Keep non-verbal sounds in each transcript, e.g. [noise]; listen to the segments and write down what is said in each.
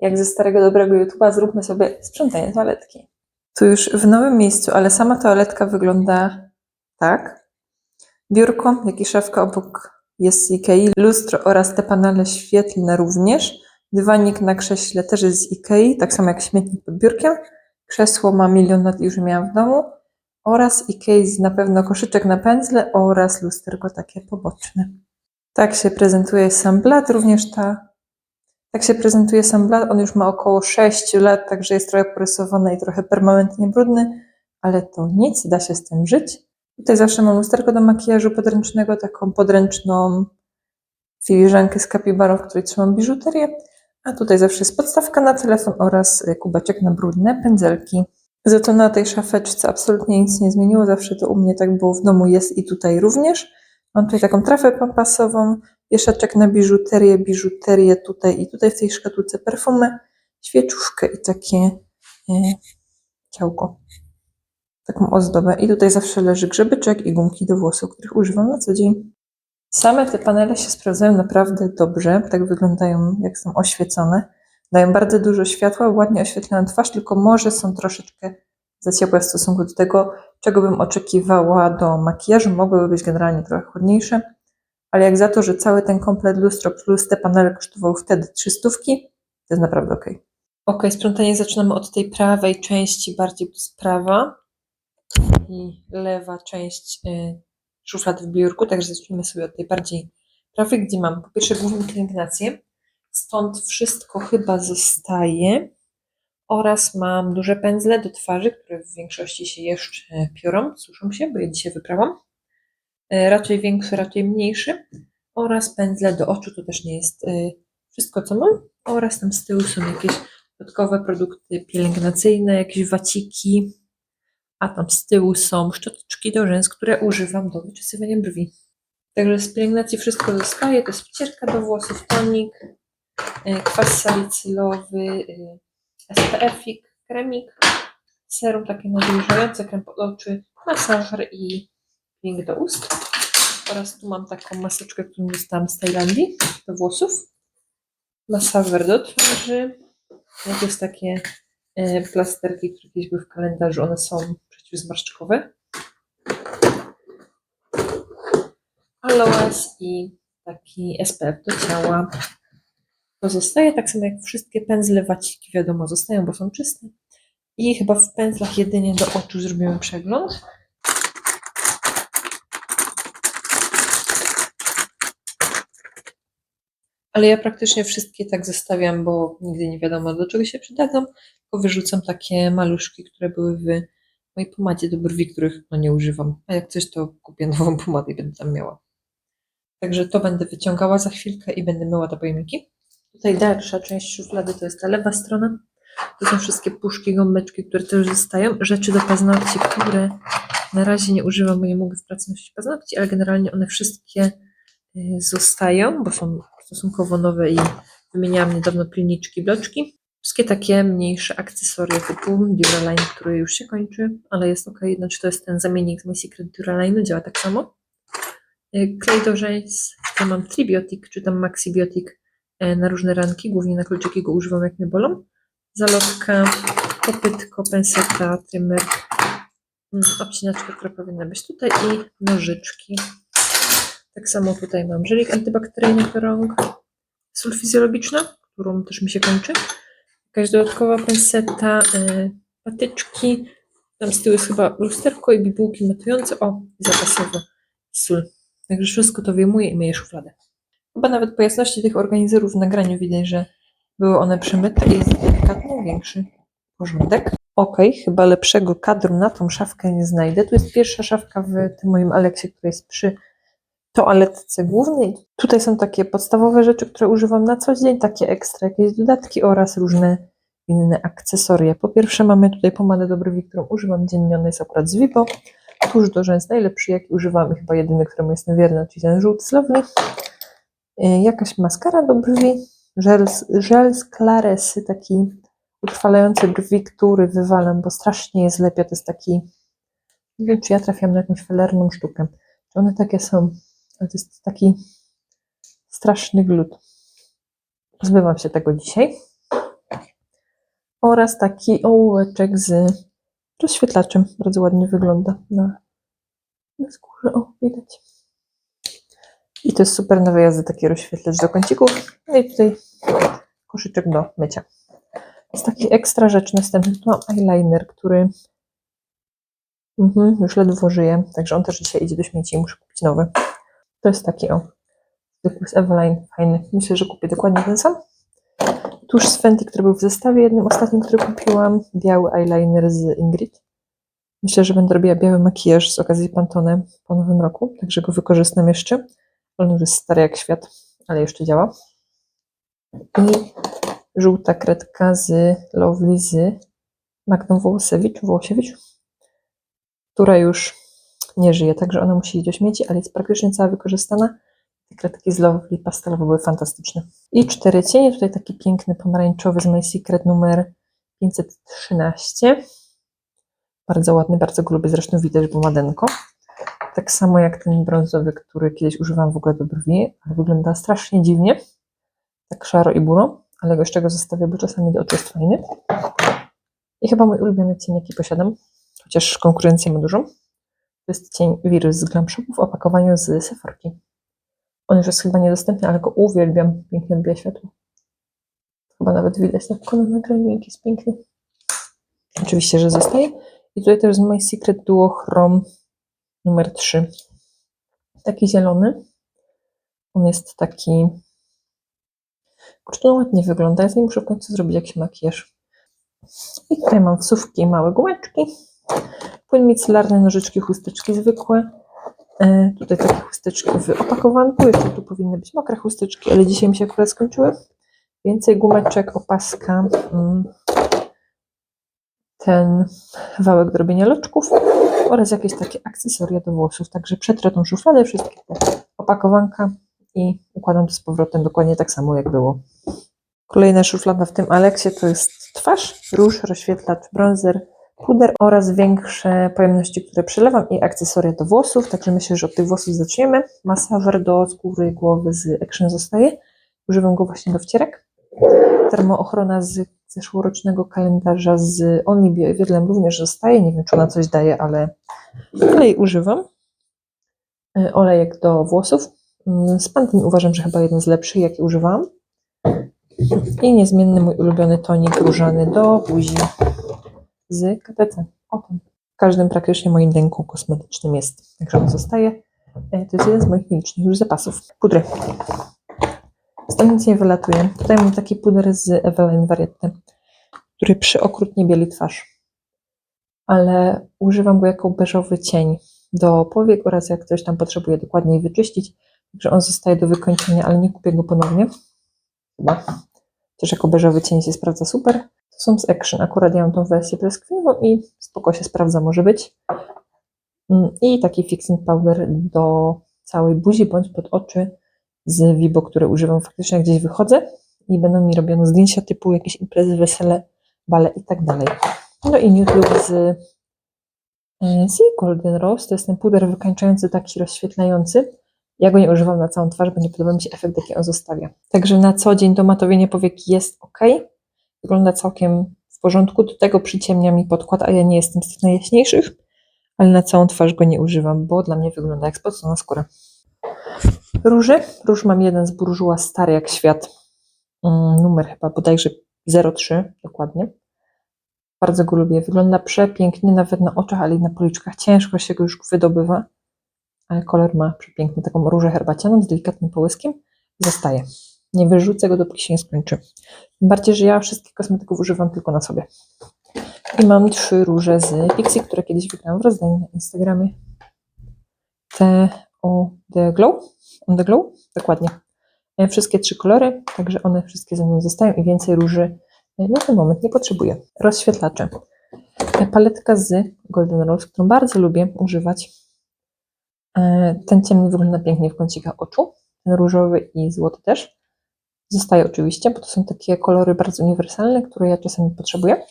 Jak ze starego dobrego YouTube'a zróbmy sobie sprzątanie toaletki. Tu już w nowym miejscu, ale sama toaletka wygląda tak. Biurko, jak i szafka obok jest z Ikei. Lustro oraz te panele świetlne również. Dywanik na krześle też jest z Ikei, tak samo jak śmietnik pod biurkiem. Krzesło ma milion lat już miałam w domu. Oraz Ikei na pewno koszyczek na pędzle oraz lusterko takie poboczne. Tak się prezentuje sam blat, również ta. Tak się prezentuje sam blat. On już ma około 6 lat, także jest trochę porysowany i trochę permanentnie brudny, ale to nic, da się z tym żyć. Tutaj zawsze mam lusterko do makijażu podręcznego, taką podręczną filiżankę z kapibarą, w której trzymam biżuterię. A tutaj zawsze jest podstawka na telefon oraz y, kubeczek na brudne pędzelki. Za to na tej szafeczce absolutnie nic nie zmieniło. Zawsze to u mnie tak było w domu, jest i tutaj również. Mam tutaj taką trafę pampasową, wieszaczek na biżuterię, biżuterię tutaj i tutaj w tej szkatułce perfumy, świeczuszkę i takie e, ciałko. Taką ozdobę. I tutaj zawsze leży grzebyczek i gumki do włosów, których używam na co dzień. Same te panele się sprawdzają naprawdę dobrze. Tak wyglądają, jak są oświecone. Dają bardzo dużo światła, ładnie oświetlają twarz, tylko może są troszeczkę za ciepłe w stosunku do tego, czego bym oczekiwała do makijażu. Mogłyby być generalnie trochę chłodniejsze, ale jak za to, że cały ten komplet lustro plus te panele kosztował wtedy 300, to jest naprawdę ok. Ok, sprzątanie zaczynamy od tej prawej części, bardziej jest prawa i lewa część y, szuflad w biurku, także zacznijmy sobie od tej bardziej prawej, gdzie mam po pierwsze główną pielęgnację, stąd wszystko chyba zostaje oraz mam duże pędzle do twarzy, które w większości się jeszcze piorą, suszą się, bo je dzisiaj wyprawam. E, Raczej większy, raczej mniejszy. Oraz pędzle do oczu, to też nie jest e, wszystko, co mam. Oraz tam z tyłu są jakieś dodatkowe produkty pielęgnacyjne, jakieś waciki. A tam z tyłu są szczoteczki do rzęs, które używam do wyczesywania brwi. Także z pielęgnacji wszystko zostaje. To jest wcierka do włosów, tonik, e, kwas salicylowy, SPF-ik, kremik, serum takie nawilżające, krem pod oczy, masażer i ping do ust. Oraz tu mam taką maseczkę, którą dostałam z Tajlandii do włosów. Masażer do twarzy. Jakieś takie e, plasterki, które kiedyś były w kalendarzu, one są przeciwzmarszczkowe. Aloes i taki SPF do ciała. To zostaje tak samo jak wszystkie pędzle waciki, wiadomo, zostają, bo są czyste. I chyba w pędzlach jedynie do oczu zrobimy przegląd. Ale ja praktycznie wszystkie tak zostawiam, bo nigdy nie wiadomo do czego się przydadzą. Tylko wyrzucam takie maluszki, które były w mojej pomadzie do brwi, których no nie używam. A jak coś, to kupię nową pomadę i będę tam miała. Także to będę wyciągała za chwilkę i będę myła te pojemniki. Tutaj dalsza część szuflady to jest ta lewa strona. To są wszystkie puszki, gąbeczki, które też zostają. Rzeczy do paznokci, które na razie nie używam, bo nie mogę w pracy nosić paznokci, ale generalnie one wszystkie y, zostają, bo są stosunkowo nowe i wymieniałam niedawno pilniczki, bloczki. Wszystkie takie mniejsze akcesoria typu Duraline, który już się kończy, ale jest ok. Znaczy to jest ten zamiennik z My Secret Duraline, działa tak samo. Klej do rzęs, to mam Tribiotic, czy tam Maxibiotic e, na różne ranki, głównie na kluczyki go używam jak mnie bolą. Zalotka, kopytko, penseta, trymer, mm, obcinaczka, która powinna być tutaj i nożyczki. Tak samo tutaj mam żelik antybakteryjny do rąk, sól fizjologiczna, którą też mi się kończy. Jakaś dodatkowa penseta, y, patyczki. Tam z tyłu jest chyba lusterko i bibułki matujące. O, i zapasowo sól. Także wszystko to wyjmuję i myję szufladę. Chyba nawet po jasności tych organizerów w nagraniu widać, że były one przemyte i jest delikatny, większy porządek. Ok, chyba lepszego kadru na tą szafkę nie znajdę. Tu jest pierwsza szafka w tym moim Aleksie, która jest przy toaletce głównej. Tutaj są takie podstawowe rzeczy, które używam na co dzień, takie ekstra, jakieś dodatki oraz różne inne akcesoria. Po pierwsze mamy tutaj pomadę do brwi, którą używam dziennie, ona jest akurat z Vivo. Tuż do rzęs najlepszy, jaki używam i chyba jedyny, któremu jestem wierna, czyli ten żółty slowny. Yy, Jakaś maskara do brwi, żel, żel z Claresy, taki utrwalający brwi, który wywalam, bo strasznie je zlepia. To jest taki, nie wiem czy ja trafiam na jakąś felerną sztukę. One takie są, to jest taki straszny glut. Pozbywam się tego dzisiaj. oraz taki ołóweczek z rozświetlaczem. Bardzo ładnie wygląda na, na skórze. O, widać. I to jest super na wyjazdy, taki rozświetlacz do kącików. No i tutaj koszyczek do mycia. Jest taki ekstra rzecz następny. Tu mam eyeliner, który mhm, już ledwo żyje, także on też dzisiaj idzie do śmieci i muszę kupić nowy. To jest taki o, zwykły z Eveline, fajny. Myślę, że kupię dokładnie ten sam. Tuż z Fenty, który był w zestawie jednym ostatnim, który kupiłam. Biały eyeliner z Ingrid. Myślę, że będę robiła biały makijaż z okazji Pantone po nowym roku, także go wykorzystam jeszcze. On już jest stary jak świat, ale jeszcze działa. I żółta kredka z Lovely z Magną Wołosewicz, Wołosiewicz, która już nie żyje, także ona musi iść do śmieci, ale jest praktycznie cała wykorzystana. Te kredki z Lovely pastelowe były fantastyczne. I cztery cienie, tutaj taki piękny pomarańczowy z My Secret numer 513. Bardzo ładny, bardzo go lubię, zresztą widać, bo ma denko. Tak samo jak ten brązowy, który kiedyś używam w ogóle do brwi, ale wygląda strasznie dziwnie. Tak szaro i buro, ale go jeszcze go zostawię, bo czasami do oczu jest fajny. I chyba mój ulubiony cień, jaki posiadam, chociaż konkurencję ma dużą, to jest cień Wirus z Glam Shop w opakowaniu z Sephorki. On już jest chyba niedostępny, ale go uwielbiam. Pięknie odbija światło. Chyba nawet widać na na nagraniu, jaki jest piękny. Oczywiście, że zostaje. I tutaj też z My Secret Duo Chrome numer 3. Taki zielony. On jest taki... Kurczę, to ładnie wygląda. Ja z nim muszę w końcu zrobić jakiś makijaż. I tutaj mam wsówki małe gumeczki. Płyn micelarny, nożyczki, chusteczki zwykłe. E, tutaj takie chusteczki w opakowanku. Jeszcze tu powinny być mokre chusteczki, ale dzisiaj mi się akurat skończyły. Więcej gumeczek, opaska. Mm. Ten wałek do robienia loczków oraz jakieś takie akcesoria do włosów. Także przetrę tą szufladę, wszystkie te opakowanka i układam to z powrotem dokładnie tak samo jak było. Kolejna szuflada w tym Aleksie to jest twarz, róż, rozświetlacz, bronzer, puder oraz większe pojemności, które przelewam i akcesoria do włosów. Także myślę, że od tych włosów zaczniemy. Masawer do skóry głowy z Action zostaje. Używam go właśnie do wcierek. Termoochrona z zeszłorocznego kalendarza z Only Biowiedlem również zostaje. Nie wiem, czy ona coś daje, ale olej używam. E, Olejek do włosów. Mm, Z uważam, że chyba jeden z lepszych, jaki używałam. I niezmienny mój ulubiony tonik różany do buzi z KTC. O tym. W każdym praktycznie moim dęku kosmetycznym jest. Także on zostaje. E, To jest jeden z moich nielicznych już zapasów. Pudry. Stąd nic nie wylatuje. Tutaj mam taki puder z Eveline Variette, który przyokrutnie bieli twarz. Ale używam go jako beżowy cień do powiek oraz jak ktoś tam potrzebuje dokładniej wyczyścić. Także on zostaje do wykończenia, ale nie kupię go ponownie. Chyba. Też jako beżowy cień się sprawdza super. To są z Action. Akurat ja mam tą wersję brzoskwiniową i spoko się sprawdza, może być. Mm, I taki fixing powder do całej buzi bądź pod oczy z Vibo, które używam faktycznie jak gdzieś wychodzę i będą mi robione zdjęcia typu jakieś imprezy, wesele, bale i tak dalej. No i Nude Look z, z Golden Rose, to jest ten puder wykańczający, taki rozświetlający. Ja go nie używam na całą twarz, bo nie podoba mi się efekt, jaki on zostawia. Także na co dzień do matowienia powiek jest ok. Wygląda całkiem w porządku. Do tego przyciemnia mi podkład, a ja nie jestem z tych najjaśniejszych, ale na całą twarz go nie używam, bo dla mnie wygląda jak spocona skóra. Róży. Róż mam jeden z burżuła stary jak świat. Mm, numer chyba bodajże 03 dokładnie. Bardzo go lubię. Wygląda przepięknie, nawet na oczach, ale i na policzkach. Ciężko się go już wydobywa, ale kolor ma przepiękny. Taką różę herbacianą z delikatnym połyskiem. Zostaje. Nie wyrzucę go, dopóki się nie skończy. Tym bardziej, że ja wszystkich kosmetyków używam tylko na sobie. I mam trzy róże z Pixie, które kiedyś wygrałam w rozdaniu na Instagramie. Te o The Glow. On The Glow? Dokładnie. E, Wszystkie trzy kolory, także one wszystkie ze mną zostają i więcej róży e, na ten moment nie potrzebuję. Rozświetlacze. E, Paletka z Golden Rose, którą bardzo lubię używać. Ten ciemny wygląda pięknie w kącikach oczu. Ten różowy i złoty też. Zostaje oczywiście, bo to są takie kolory bardzo uniwersalne, które ja czasami potrzebuję.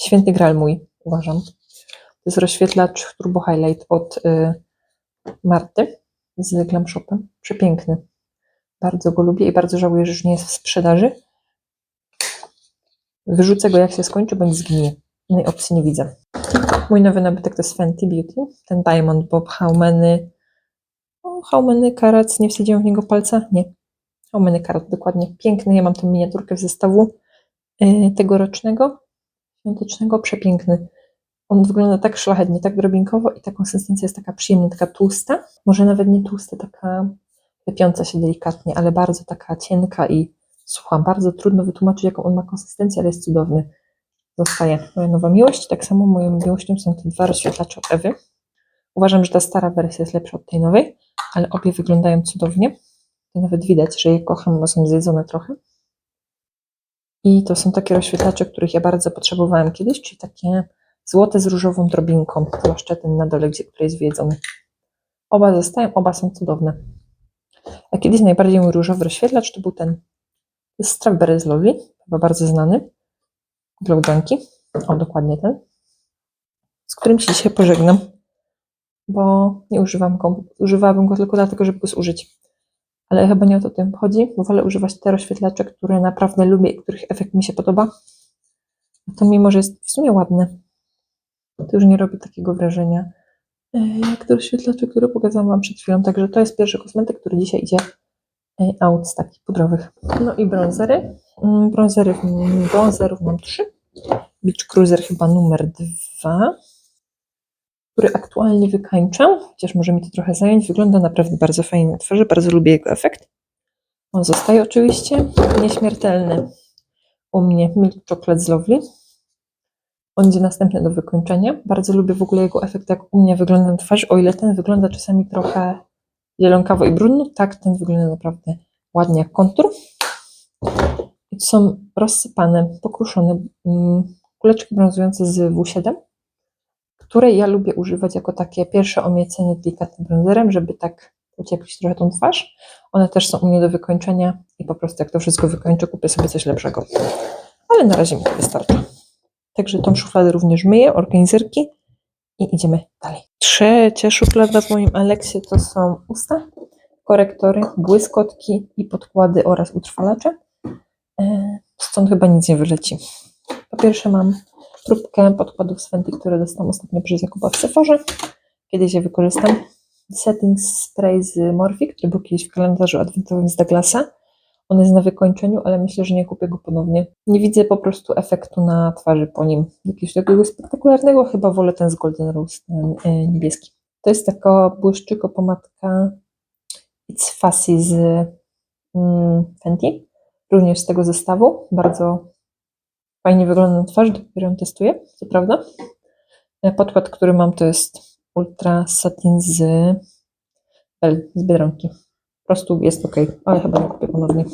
Święty Graal mój, uważam. To jest rozświetlacz Turbo Highlight od y, Marty z Glam Shopem. Przepiękny. Bardzo go lubię i bardzo żałuję, że już nie jest w sprzedaży. Wyrzucę go jak się skończy, bądź zgnije. Innej opcji nie widzę. Mój nowy nabytek to jest Fenty Beauty. Ten Diamond Bob. O, how many carats? Nie wsadziłam w niego palca? Nie. How many carats, dokładnie. Piękny. Ja mam tę miniaturkę w zestawu yy, tegorocznego, świątecznego. Przepiękny. On wygląda tak szlachetnie, tak drobinkowo i ta konsystencja jest taka przyjemna, taka tłusta. Może nawet nie tłusta, taka lepiąca się delikatnie, ale bardzo taka cienka i sucha. Bardzo trudno wytłumaczyć, jaką on ma konsystencję, ale jest cudowny. Zostaje moja nowa miłość. Tak samo moją miłością są te dwa rozświetlacze Ewy. Uważam, że ta stara wersja jest lepsza od tej nowej, ale obie wyglądają cudownie. Nawet widać, że je kocham, bo są zjedzone trochę. I to są takie rozświetlacze, których ja bardzo potrzebowałam kiedyś, czyli takie złote z różową drobinką, zwłaszcza ten na dole, gdzie który jest zjedzony. Oba zostają, oba są cudowne. A kiedyś najbardziej mój różowy rozświetlacz to był ten Strawberry z chyba bardzo znany. Glow Junkie. O, dokładnie ten. Z którym się dzisiaj pożegnam, bo nie używam go. Używałabym go tylko dlatego, żeby go zużyć. Ale chyba nie o to tym chodzi. Wolę używać te rozświetlacze, które naprawdę lubię i których efekt mi się podoba. A to mimo, że jest w sumie ładne, to już nie robi takiego wrażenia e, jak te rozświetlacze, które pokazałam Wam przed chwilą. Także to jest pierwszy kosmetyk, który dzisiaj idzie e, out z takich pudrowych. No i bronzery. Mm, Bronzery, bronzerów mam trzy. Beach Cruiser chyba numer dwa, który aktualnie wykańczam, chociaż może mi to trochę zająć. Wygląda naprawdę bardzo fajnie na twarzy, bardzo lubię jego efekt. On zostaje oczywiście nieśmiertelny u mnie Milk Chocolate z Lovely. On idzie następny do wykończenia. Bardzo lubię w ogóle jego efekt, jak u mnie wygląda na twarzy. O ile ten wygląda czasami trochę zielonkawo i brudno, tak ten wygląda naprawdę ładnie jak kontur. I to są rozsypane, pokruszone mm, kuleczki brązujące z W7, które ja lubię używać jako takie pierwsze omiecenie delikatnym bronzerem, żeby tak ucieplić trochę tą twarz. One też są u mnie do wykończenia i po prostu jak to wszystko wykończę, kupię sobie coś lepszego. Ale na razie mi to wystarczy. Także tą szufladę również myję, organizerki i idziemy dalej. Trzecia szuflada w moim Aleksie to są usta, korektory, błyskotki i podkłady oraz utrwalacze. E, Stąd chyba nic nie wyleci. Po pierwsze mam próbkę podkładów z Fenty, które dostałam ostatnio przez Jakuba w Sephorze. Kiedyś je wykorzystam. Setting spray z Morphe, który był kiedyś w kalendarzu adwentowym z Douglasa. On jest na wykończeniu, ale myślę, że nie kupię go ponownie. Nie widzę po prostu efektu na twarzy po nim. Jakiegoś takiego spektakularnego, chyba wolę ten z Golden Rose, ten e, niebieski. To jest taka błyszczyko pomadka It's Fussy z mm, Fenty. Również z tego zestawu. Bardzo fajnie wygląda na twarzy, dopiero ją testuję, co prawda. E, Podkład, który mam, to jest Ultra Satin z, Bell, z Biedronki. Po prostu jest ok, ale chyba kupię ponownie.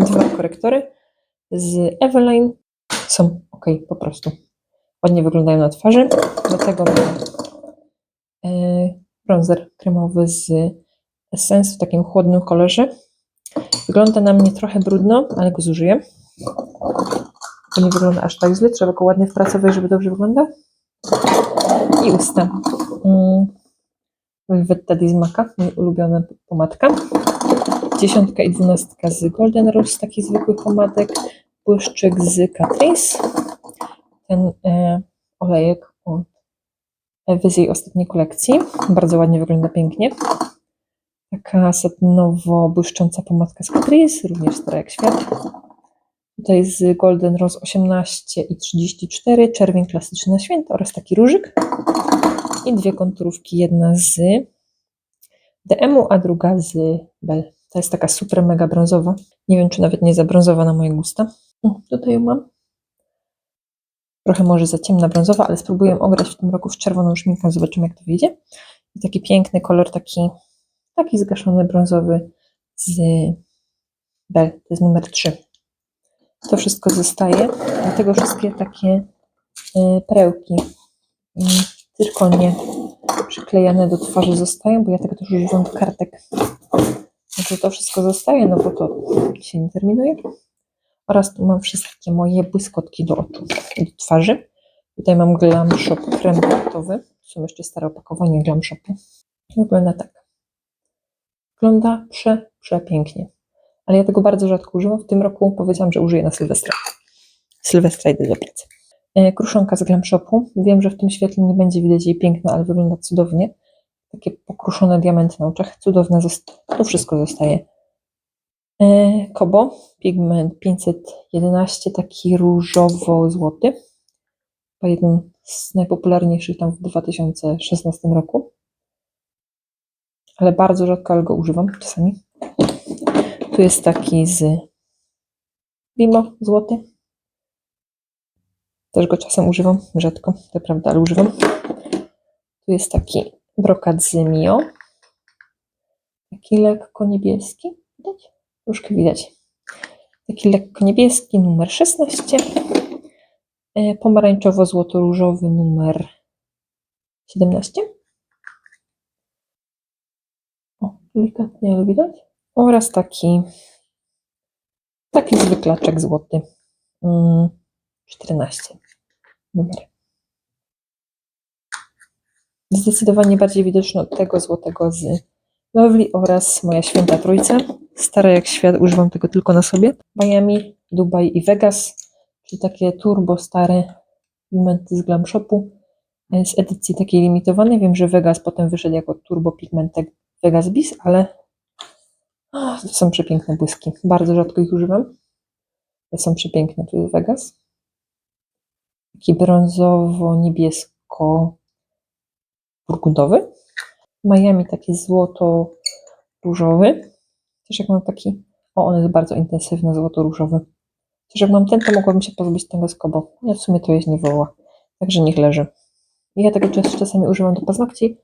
Dwa korektory z Eveline są ok, po prostu. Ładnie wyglądają na twarzy. Do tego mam e, bronzer kremowy z Essence w takim chłodnym kolorze. Wygląda na mnie trochę brudno, ale go zużyję. To nie wygląda aż tak źle, trzeba go ładnie wpracować, żeby dobrze wyglądał. I usta. Mm. Velvet Daddy z ulubiona pomadka. Dziesiątka i dwunastka z Golden Rose, z takich zwykłych pomadek. Błyszczyk z Catrice. Ten e, olejek od Ewy z jej ostatniej kolekcji. Bardzo ładnie wygląda, pięknie. Taka satynowo błyszcząca pomadka z Catrice, również stara jak świat. Tutaj z Golden Rose 18 i 34, czerwień klasyczny na święto oraz taki różyk. I dwie konturówki, jedna z DM-u, a druga z Bell. To jest taka super mega brązowa. Nie wiem, czy nawet nie za brązowa na moje gusta. O, tutaj ją mam. Trochę może za ciemna brązowa, ale spróbuję ograć w tym roku z czerwoną szminką. Zobaczymy, jak to wyjdzie. I taki piękny kolor, taki, taki zgaszony brązowy z Bell. To jest numer 3. To wszystko zostaje. Do tego wszystkie takie y, perełki, y, cyrkonie przyklejane do twarzy zostają, bo ja tego też używam do kartek. Także to wszystko zostaje, no bo to się nie terminuje. Oraz tu mam wszystkie moje błyskotki do oczu i do twarzy. Tutaj mam Glam Shop krem gotowy. Są jeszcze stare opakowanie Glam Shopu. Wygląda tak. Wygląda prze, przepięknie. Ale ja tego bardzo rzadko używam. W tym roku powiedziałam, że użyję na Sylwestra. Sylwestra idę do pracy. E, Kruszonka z Glam Shopu. Wiem, że w tym świetle nie będzie widać jej piękna, ale wygląda cudownie. Takie pokruszone diamenty na oczach. Cudowne. To wszystko zostaje. E, Kobo. Pigment 511. Taki różowo-złoty. Chyba jeden z najpopularniejszych tam w 2016 roku. Ale bardzo rzadko, go używam czasami. Tu jest taki z Bimbo złoty. Też go czasem używam, rzadko, to prawda, ale używam. Tu jest taki brokat z Mio. Taki lekko niebieski. Widać? Troszkę widać. Taki lekko niebieski, numer 16. E, Pomarańczowo-złoto-różowy numer 17. O, delikatnie, ale widać. Oraz taki taki zwyklaczek złoty. Mm, 14 numer. Zdecydowanie bardziej widoczny od tego złotego z Lovely oraz moja święta trójca. Stara jak świat, używam tego tylko na sobie. Miami, Dubaj i Vegas, czyli takie turbo stare pigmenty z Glam Shopu z edycji takiej limitowanej. Wiem, że Vegas potem wyszedł jako turbo pigmentek Vegas Bis, ale to [gasps] są przepiękne błyski. Bardzo rzadko ich używam. Ale są przepiękne. Tu jest Vegas. Taki brązowo-niebiesko-burgundowy. Miami taki złoto-różowy. Też jak mam taki... O, on jest bardzo intensywny, złoto-różowy. Też jak mam ten, to mogłabym się pozbyć tego z kobo. Ja w sumie to jest nie woła. Także niech leży. Ja tego czas, czasami używam do paznokci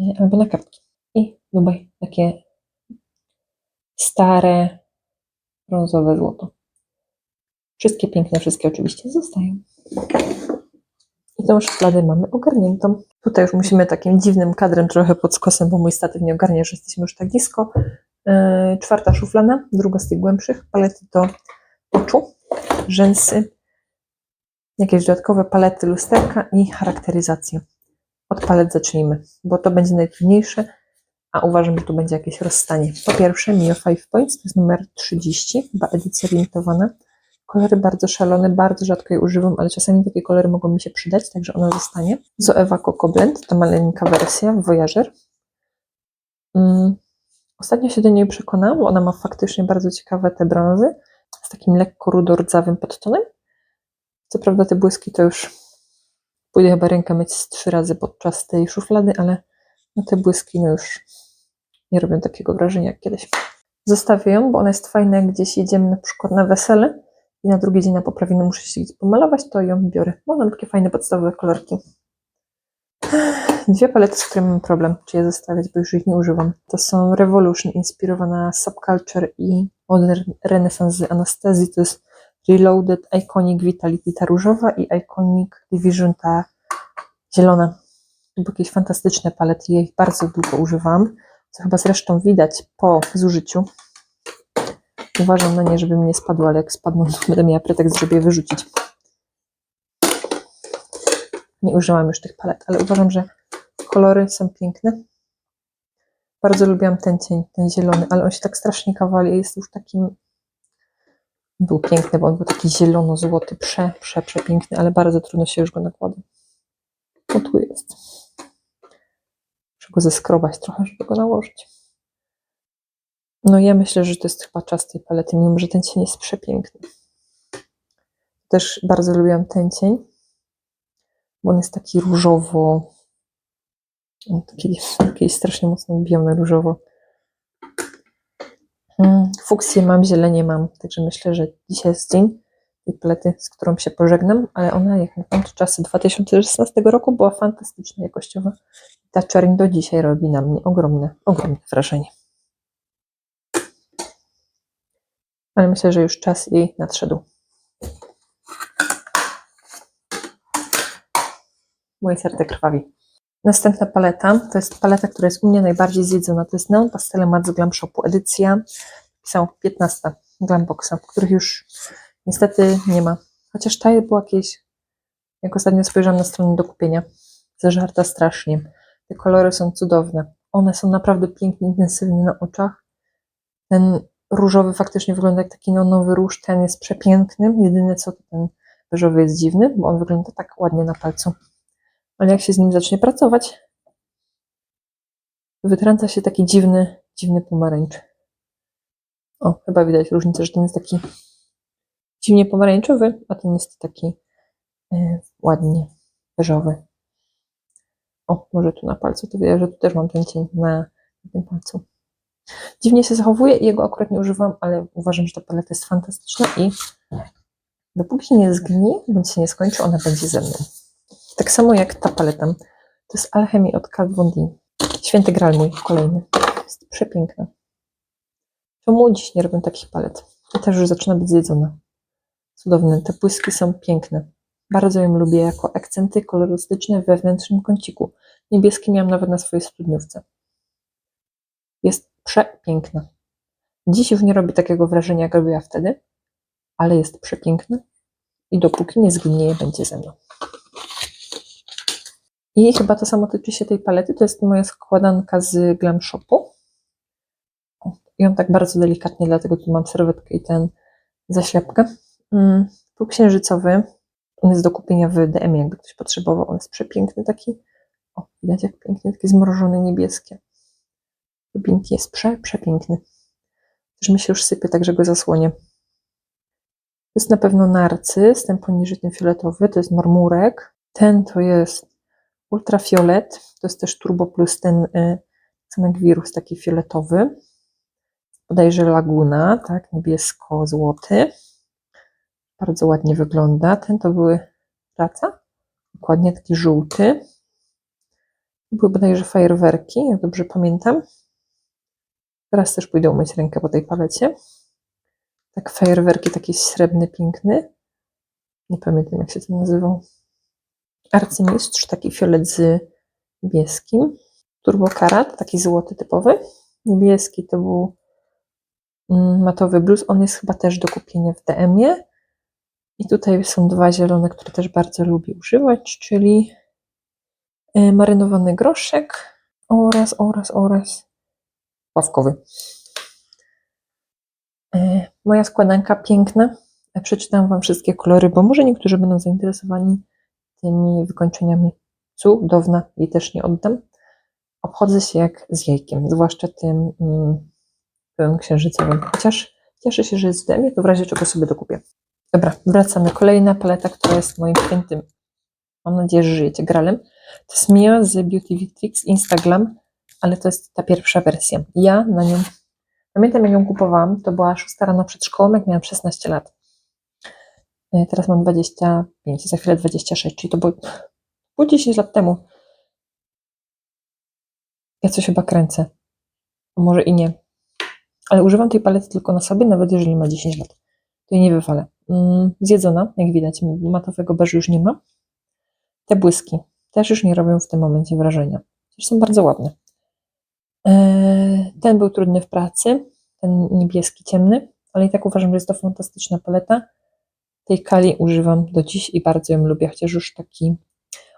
y, albo na kartki. I Dubaj. Takie stare, brązowe złoto. Wszystkie piękne, wszystkie oczywiście zostają. I tą szufladę mamy ogarniętą. Tutaj już musimy takim dziwnym kadrem trochę pod skosem, bo mój statyw nie ogarnia, że jesteśmy już tak blisko. Yy, czwarta szuflada, druga z tych głębszych. Palety do oczu, rzęsy, jakieś dodatkowe palety, lusterka i charakteryzację. Od palet zacznijmy, bo to będzie najtrudniejsze a uważam, że tu będzie jakieś rozstanie. Po pierwsze, Mio 5 Points, to jest numer 30, chyba edycja limitowana. Kolory bardzo szalone, bardzo rzadko je używam, ale czasami takie kolory mogą mi się przydać, także ona zostanie. Zoewa Coco Blend, to maleńka wersja, Voyager. Mm. Ostatnio się do niej przekonałam, bo ona ma faktycznie bardzo ciekawe te brązy, z takim lekko rudo-rdzawym podtonem. Co prawda te błyski to już pójdę chyba rękę myć trzy razy podczas tej szuflady, ale no te błyski no już nie robią takiego wrażenia jak kiedyś. Zostawię ją, bo ona jest fajna, jak gdzieś jedziemy na przykład na wesele i na drugi dzień na poprawiny muszę się gdzieś pomalować, to ją biorę. Bo ona ma takie fajne podstawowe kolorki. Dwie palety, z którymi mam problem, czy je zostawiać, bo już ich nie używam. To są Revolution, inspirowana Subculture i Modern Renaissance z. To jest Reloaded, Iconic Vitality ta różowa i Iconic Division ta zielona. To były jakieś fantastyczne palety, ja ich bardzo długo używam, co chyba zresztą widać po zużyciu. Uważam na nie, żeby mi nie spadło, ale jak spadną, to będę miała pretekst, żeby je wyrzucić. Nie użyłam już tych palet, ale uważam, że kolory są piękne. Bardzo lubiłam ten cień, ten zielony, ale on się tak strasznie kawali, jest już takim... Był piękny, bo on był taki zielono-złoty, prze, prze, przepiękny, ale bardzo trudno się już go nakłada. O, tu jest. Muszę go zeskrobać trochę, żeby go nałożyć. No ja myślę, że to jest chyba czas tej palety, mimo że ten cień jest przepiękny. Też bardzo lubiłam ten cień, bo on jest taki różowo, taki, taki strasznie mocno biony różowo. Mm, Fuksję mam, zielenie mam, także myślę, że dzisiaj jest dzień tej palety, z którą się pożegnam, ale ona, jak na tamte czasy 2016 roku, była fantastyczna jakościowa. Ta czerń do dzisiaj robi na mnie ogromne, ogromne wrażenie. Ale myślę, że już czas jej nadszedł. Moje serce krwawi. Następna paleta to jest paleta, która jest u mnie najbardziej zjedzona. To jest Neon Pastele Mat z Glam Shopu. Edycja są 15 Glam Boxa, których już niestety nie ma. Chociaż ta była jakieś, jak ostatnio spojrzałam na stronę do kupienia, zażarta strasznie. Te kolory są cudowne. One są naprawdę pięknie, intensywne na oczach. Ten różowy faktycznie wygląda jak taki neonowy róż. Ten jest przepiękny. Jedyne co to ten beżowy jest dziwny, bo on wygląda tak ładnie na palcu. Ale jak się z nim zacznie pracować, wytrąca się taki dziwny, dziwny pomarańcz. O, chyba widać różnicę, że ten jest taki dziwnie pomarańczowy, a ten jest taki e, ładnie beżowy. O, może tu na palcu, to widać, że tu też mam ten cień na, na tym palcu. Dziwnie się zachowuje i jego akurat nie używam, ale uważam, że ta paleta jest fantastyczna i dopóki nie zgnie, bądź się nie skończy, ona będzie ze mną. Tak samo jak ta paleta. To jest Alchemii od Kat Von D. Święty Graal mój, kolejny. Jest przepiękna. Czemu dziś nie robię takich palet? I też już zaczyna być zjedzona. Cudowne. Te błyski są piękne. Bardzo ją lubię jako akcenty kolorystyczne w wewnętrznym kąciku. Niebieski miałam nawet na swojej studniówce. Jest przepiękna. Dziś już nie robi takiego wrażenia, jak robiła wtedy, ale jest przepiękna i dopóki nie zgnie, będzie ze mną. I chyba to samo tyczy się tej palety. To jest moja składanka z Glam Shopu. Ją tak bardzo delikatnie, dlatego tu mam serwetkę i ten zaślepkę. Mm. On jest do kupienia w DM, jakby ktoś potrzebował. On jest przepiękny taki. O, widać jak pięknie, takie zmrożone niebieskie. Rubinki jest prze, przepiękny. Też mi się już sypie, tak że go zasłonię. To jest na pewno narcyz, ten poniżej, ten fioletowy, to jest marmurek. Ten to jest ultrafiolet, to jest też turbo plus ten y, wirus, taki fioletowy. Bodajże laguna, tak, niebiesko-złoty. Bardzo ładnie wygląda. Ten to były praca, dokładnie taki żółty. Były bodajże fajerwerki, jak dobrze pamiętam. Teraz też pójdę umyć rękę po tej palecie. Tak, fajerwerki, taki srebrny, piękny. Nie pamiętam, jak się to nazywał. Arcymistrz, taki fiolet z niebieskim. Turbo Karat, taki złoty typowy. Niebieski to był mm, matowy blues. On jest chyba też do kupienia w DM-ie. I tutaj są dwa zielone, które też bardzo lubię używać, czyli y, marynowany groszek oraz, oraz, oraz ławkowy. E, Moja składanka piękna. E, Przeczytam Wam wszystkie kolory, bo może niektórzy będą zainteresowani tymi wykończeniami. Cudowna, jej też nie oddam. Obchodzę się jak z jajkiem, zwłaszcza tym mm, księżycowym. Chociaż cieszę się, że jest w demie, to w razie czego sobie dokupię. Dobra, wracamy. Kolejna paleta, która jest moim świętym. Mam nadzieję, że żyjecie gralem. To jest Mia z Beauty Victrix Instagram, ale to jest ta pierwsza wersja. Ja na nią Pamiętam, jak ją kupowałam, to była 6 rano przed szkołą, jak miałam 16 lat. E, Teraz mam 25, za chwilę 26, czyli to było, było 10 lat temu. Ja coś chyba kręcę. Może i nie. Ale używam tej palety tylko na sobie, nawet jeżeli ma 10 lat. To jej nie wywalę. Mm, zjedzona, jak widać, matowego beżu już nie ma. Te błyski też już nie robią w tym momencie wrażenia. Też są bardzo ładne. Eee, Ten był trudny w pracy, ten niebieski ciemny, ale i tak uważam, że jest to fantastyczna paleta. Tej kali używam do dziś i bardzo ją lubię, chociaż już taki,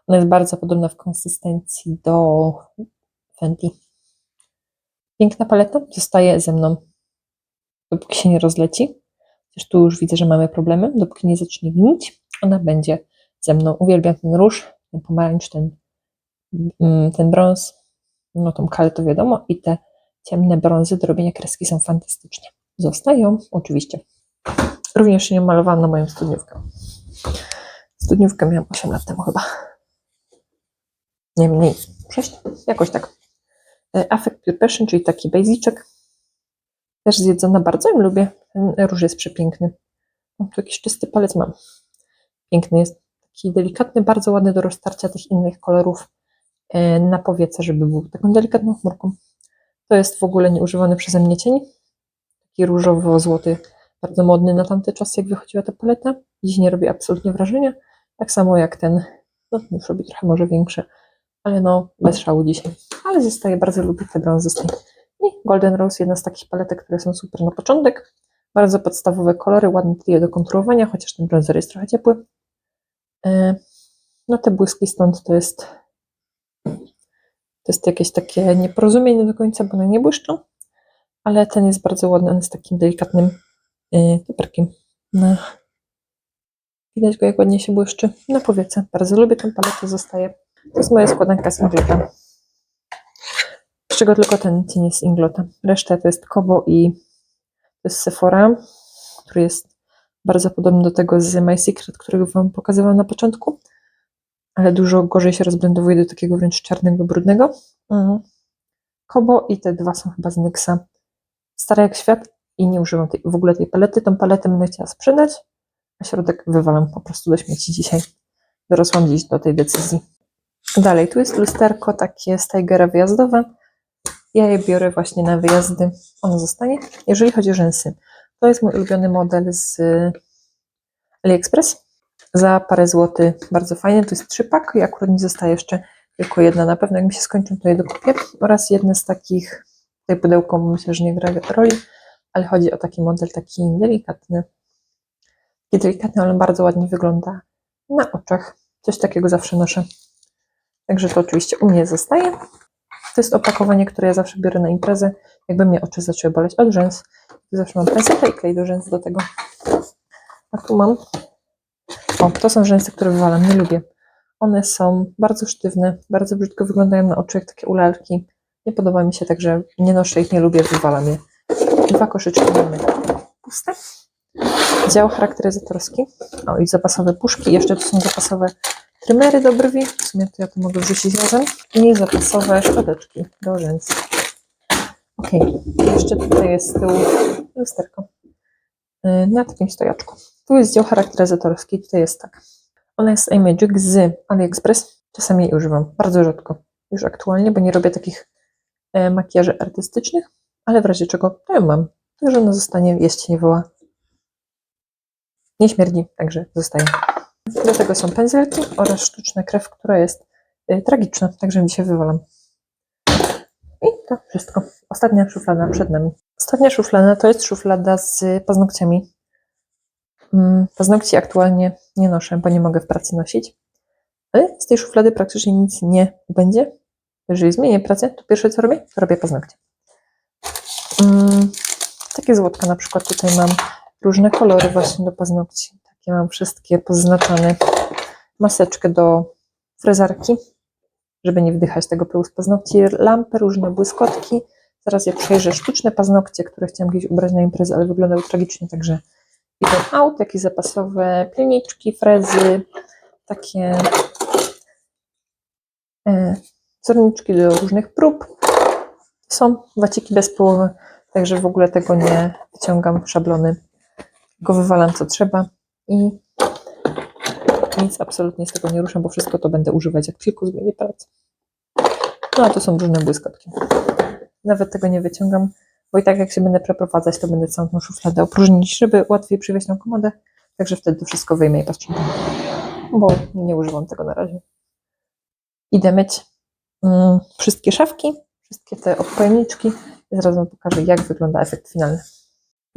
ona jest bardzo podobna w konsystencji do Fenty. Piękna paleta, zostaje ze mną, dopóki się nie rozleci. Tu już widzę, że mamy problemy, dopóki nie zacznie gnić, ona będzie ze mną. Uwielbiam ten róż, ten pomarańcz, ten, mm, ten brąz, no tą kalę to wiadomo i te ciemne brązy do robienia kreski są fantastyczne. Zostają, oczywiście. Również się nią malowałam na moją studniówkę. Studniówkę miałam 8 lat temu chyba. Nie mniej. 6? Jakoś tak. E, Affect Pure Passion, czyli taki basicek. Też zjedzona, bardzo ją lubię. Ten róż jest przepiękny. O, tu jakiś czysty palec mam. Piękny jest. Taki delikatny, bardzo ładny do roztarcia tych innych kolorów e, na powiece, żeby był taką delikatną chmurką. To jest w ogóle nieużywany przeze mnie cień. Taki różowo-złoty, bardzo modny na tamte czasy, jak wychodziła ta paleta. Dziś nie robi absolutnie wrażenia. Tak samo jak ten, no już robi trochę może większe, ale no bez szału dzisiaj. Ale zostaje, bardzo lubię te brązysty. I Golden Rose, jedna z takich paletek, które są super na początek. Bardzo podstawowe kolory, ładne trio do konturowania, chociaż ten bronzer jest trochę ciepły. E, No te błyski stąd to jest to jest jakieś takie nieporozumienie do końca, bo one nie błyszczą, ale ten jest bardzo ładny, on jest takim delikatnym yy, koperkiem na Widać go, jak ładnie się błyszczy na powiece. Bardzo lubię tę paletę, zostaje. To jest moja składanka z Inglota. Czego tylko ten cień jest Inglota. Reszta to jest Kobo i to jest Sephora, który jest bardzo podobny do tego z My Secret, którego Wam pokazywałam na początku, ale dużo gorzej się rozblendowuje do takiego wręcz czarnego, brudnego. Mhm. Kobo i te dwa są chyba z Nyxa. Stara jak świat i nie używam tej, w ogóle tej palety. Tą paletę będę chciała sprzedać, a środek wywalam po prostu do śmieci dzisiaj. Dorosłam dziś do tej decyzji. Dalej, tu jest lusterko takie z Tigera wyjazdowe. Ja je biorę właśnie na wyjazdy. Ono zostanie. Jeżeli chodzi o rzęsy, to jest mój ulubiony model z AliExpress. Za parę złotych. Bardzo fajny. To jest trzypak i akurat mi zostaje jeszcze tylko jedna. Na pewno jak mi się skończą, to je dokupię. Oraz jedne z takich, tutaj pudełko myślę, że nie gra roli, ale chodzi o taki model taki delikatny. Taki delikatny, ale bardzo ładnie wygląda na oczach. Coś takiego zawsze noszę. Także to oczywiście u mnie zostaje. To jest opakowanie, które ja zawsze biorę na imprezę, jakby mnie oczy zaczęły boleć od rzęs. Zawsze mam pensetę i klej do rzęs do tego. A tu mam. O, to są rzęsy, które wywalam. Nie lubię. One są bardzo sztywne, bardzo brzydko wyglądają na oczy, jak takie ulalki. Nie podoba mi się, także nie noszę ich, nie lubię, wywalam je. Dwa koszyczki mamy puste. Dział charakteryzatorski. O, i zapasowe puszki. Jeszcze tu są zapasowe trymery do brwi. W sumie to ja to mogę wrzucić razem. I zapasowe szczoteczki do rzęs. Ok, jeszcze tutaj jest z tyłu lusterko na takim stojaczku. Tu jest dział charakteryzatorski, tutaj jest tak. Ona jest iMagic z AliExpress. Czasami jej używam, bardzo rzadko. Już aktualnie, bo nie robię takich e, makijaży artystycznych, ale w razie czego to ją mam. Także ona zostanie, się nie woła. Nie śmierdzi, także zostaje. Do tego są pędzelki oraz sztuczna krew, która jest y, tragiczna, także mi się wywalam. I to wszystko. Ostatnia szuflada przed nami. Ostatnia szuflada to jest szuflada z paznokciami. Mm, Paznokci aktualnie nie noszę, bo nie mogę w pracy nosić. Ale z tej szuflady praktycznie nic nie będzie. Jeżeli zmienię pracę, to pierwsze co robię, to robię paznokcie. Mm, Takie złotka na przykład tutaj mam. Różne kolory właśnie do paznokci. Mam wszystkie poznaczane. Maseczkę do frezarki, żeby nie wdychać tego pyłu z paznokci. Lampy, różne błyskotki. Zaraz je przejrzę. Sztuczne paznokcie, które chciałam gdzieś ubrać na imprezę, ale wyglądały tragicznie, także idą out. Jakieś zapasowe pilniczki, frezy, takie e, zorniczki do różnych prób. Są waciki bez połowy, także w ogóle tego nie wyciągam szablony. Go wywalam co trzeba i nic absolutnie z tego nie ruszam, bo wszystko to będę używać jak tylko zmienię pracę. No a to są różne błyskotki. Nawet tego nie wyciągam, bo i tak jak się będę przeprowadzać, to będę całą tą szufladę opróżnić, żeby łatwiej przywieźć na komodę. Także wtedy wszystko wyjmę i posprzątam. Bo nie używam tego na razie. Idę myć mm, wszystkie szafki, wszystkie te pojemniczki i zaraz Wam pokażę, jak wygląda efekt finalny.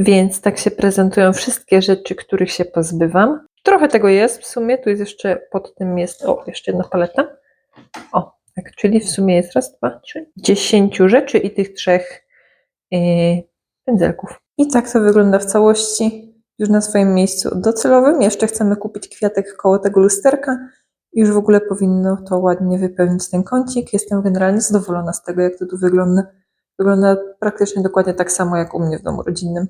Więc tak się prezentują wszystkie rzeczy, których się pozbywam. Trochę tego jest w sumie, tu jest jeszcze pod tym jest, o, jeszcze jedna paleta. O, tak, czyli w sumie jest raz, dwa, trzy, dziesięciu rzeczy i tych trzech yy, pędzelków. I tak to wygląda w całości, już na swoim miejscu docelowym. Jeszcze chcemy kupić kwiatek koło tego lusterka. Już w ogóle powinno to ładnie wypełnić ten kącik. Jestem generalnie zadowolona z tego, jak to tu wygląda. Wygląda praktycznie dokładnie tak samo jak u mnie w domu rodzinnym.